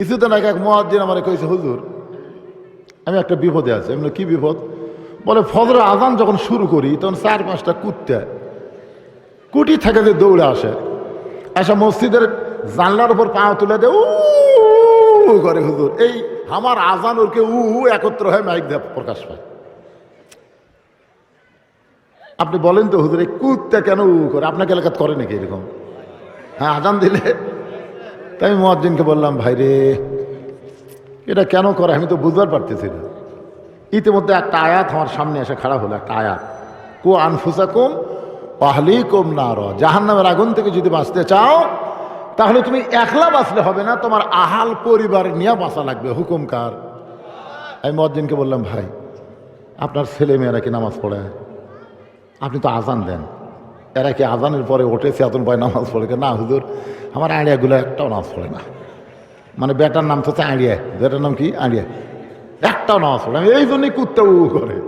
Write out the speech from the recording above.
কিছুদিন আগে এক মহাজিন আমার কয়েছে হুজুর, আমি একটা বিপদে আছি। আমি কি বিপদ? বলে ফজরের আজান যখন শুরু করি, তখন চার পাঁচটা কুত্তে, কুটি থেকে যে দৌড়ে আসে, আসা মসজিদের জানলার উপর পা তুলে দেয় উ করে, হুজুর। এই আমার আজান ওরকে উ একত্র হয়ে মাইক দেয় প্রকাশ পায়। আপনি বলেন তো, হুজুর, এই কুত্তে কেন উ করে? আপনাকে এলাকাত করে নাকি এরকম? হ্যাঁ আজান দিলে তাই আমি মহাজ্জিনকে বললাম, ভাই রে, এটা কেন করে? আমি তো বুঝবার পারতেছি না। ইতিমধ্যে একটা আয়াত আমার সামনে এসে খারাপ হলো, একটা আয়াত। কু আনফুসাকুম পাহলি কম না র জাহান নামের আগুন থেকে যদি বাঁচতে চাও, তাহলে তুমি একলা বাঁচলে হবে না, তোমার আহাল পরিবার নিয়ে বাঁচা লাগবে। হুকুম কার? আমি মজ্জিনকে বললাম, ভাই, আপনার ছেলে মেয়েরা কি নামাজ পড়ে? আপনি তো আজান দেন। এরা কি আজানের পরে ওঠে চেতন পায় নামাজ পড়ে? না, হুজুর, আমার আড়িয়াগুলো একটাও নামাজ পড়ে না। মানে বেটার নাম তো হচ্ছে আড়িয়া। বেটার নাম কি? আড়িয়া। একটাও নামাজ পড়ে এই জন্যই কুত্তা করে।